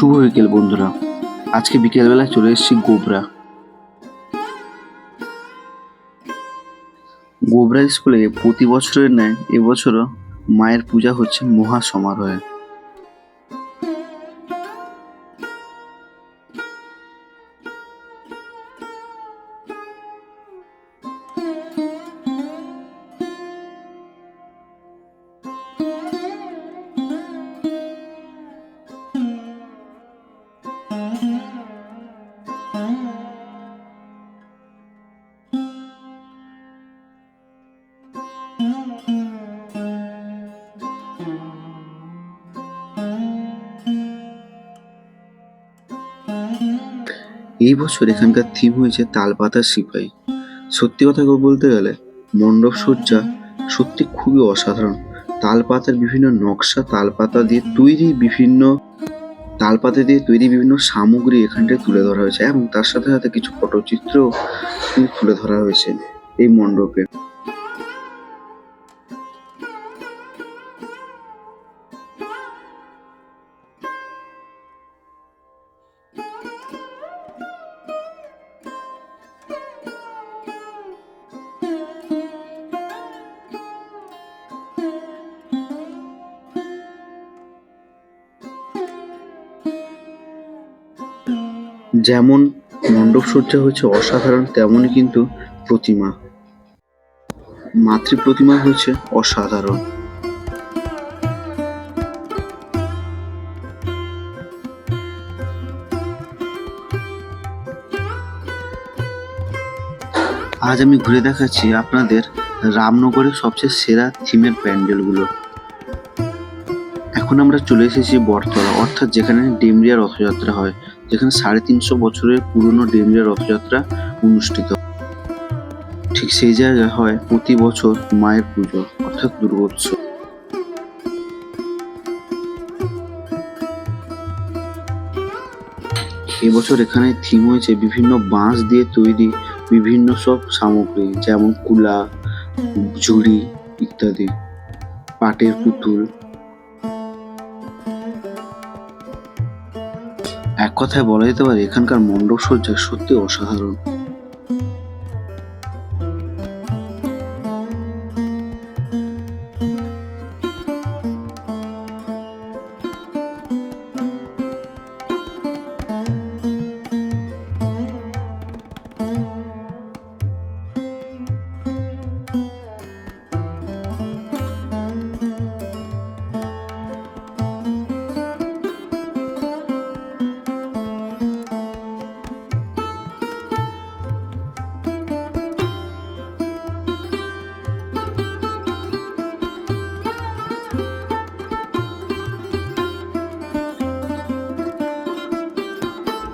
শুভ বিকেল, বন্ধুরা। আজকে বিকেলবেলায় চলে এসেছি গোবরা। গোবরা স্কুলে প্রতি বছরের ন্যায় এবছরও মায়ের পূজা হচ্ছে মহা সমারোহে। এই বছর এখানকার থিম হয়েছে তালপাতার সিপাই সত্যি কথা বলতে গেলে, মণ্ডপ সজ্জা সত্যি খুবই অসাধারণ। তালপাতার বিভিন্ন নকশা, তালপাতা দিয়ে তৈরি বিভিন্ন, তালপাতা দিয়ে তৈরি বিভিন্ন সামগ্রী এখানটায় তুলে ধরা হয়েছে এবং তার সাথে সাথে কিছু কিন্তু তুলে ধরা হয়েছে এই মণ্ডপে। যেমন মণ্ডপ সজ্জা হচ্ছে অসাধারণ, তেমনই কিন্তু প্রতিমা। মাতৃ প্রতিমা হচ্ছে অসাধারণ। আজ আমি ঘুরে দেখাচ্ছি আপনাদের রামনগরের সবচেয়ে সেরা থিমের প্যান্ডেলগুলো। এখন আমরা চলে এসেছি বটতলা, অর্থাৎ যেখানে ডেমরিয়া রথযাত্রা হয়। যেখানে সাড়ে তিনশো বছরের পুরনো ডেমরিয়া রথযাত্রা অনুষ্ঠিত ঠিক সেই জায়গায় হয় প্রতি বছর মায়ের পুজো, অর্থাৎ দুর্গোৎসব। এবছর এখানে থিম হয়েছে বিভিন্ন বাঁশ দিয়ে তৈরি বিভিন্ন সব সামগ্রী, যেমন কুলা, ঝুড়ি ইত্যাদি, পাটের পুতুল। এক কথায় বলা যেতে পারে এখানকার মণ্ডপ সজ্জা সত্যি অসাধারণ।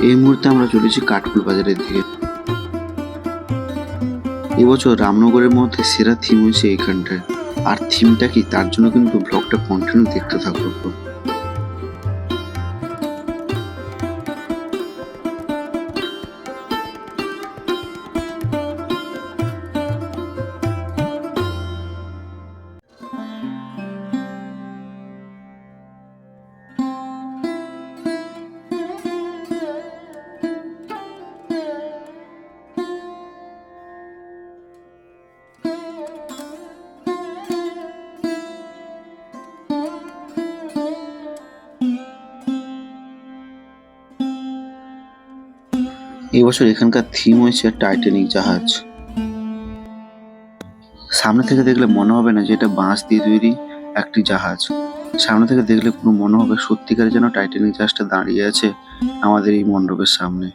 এই মুহূর্তে আমরা চলেছি কাঠপুল বাজারের দিকে। এবছর রামনগরের মধ্যে সেরা থিম হয়েছে এইখানটায়। আর থিমটা কি? তার জন্য কিন্তু ব্লগটা কন্টিনিউ দেখতে থাকব এই বছর এখানকার থিম হয়েছে টাইটানিক জাহাজ। সামনে থেকে দেখলে মনে হবে না যে এটা বাঁশ দিয়ে তৈরি একটি জাহাজ। সামনে থেকে দেখলে কোনো মনে হবে সত্যিকারের যেন টাইটানিক জাহাজটা দাঁড়িয়ে আছে আমাদের এই মণ্ডপের সামনে।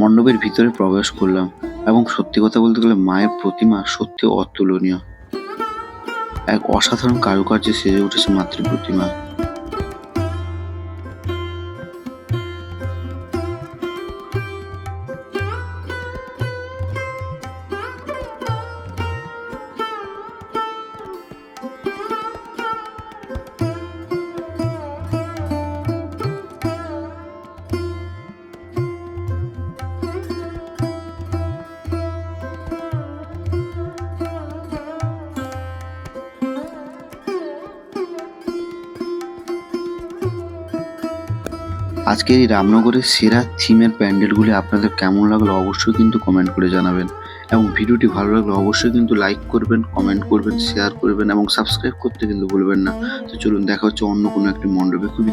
মণ্ডপের ভিতরে প্রবেশ করলাম এবং সত্যি কথা বলতে গেলে মায়ের প্রতিমা সত্যি অতুলনীয়। এক অসাধারণ কারুকার্যে সেজে উঠেছে মাতৃ প্রতিমা। আজকের এই রামনগরের সেরা থিমের প্যান্ডেলগুলি আপনাদের কেমন লাগল অবশ্যই কিন্তু কমেন্ট করে জানাবেন। এবং ভিডিওটি ভালো লাগলে অবশ্যই কিন্তু লাইক করবেন কমেন্ট করবেন শেয়ার করবেন এবং সাবস্ক্রাইব করতে কিন্তু ভুলবেন না। তো চলুন দেখা হচ্ছে অন্য কোনো একটি মণ্ডপে। খুবই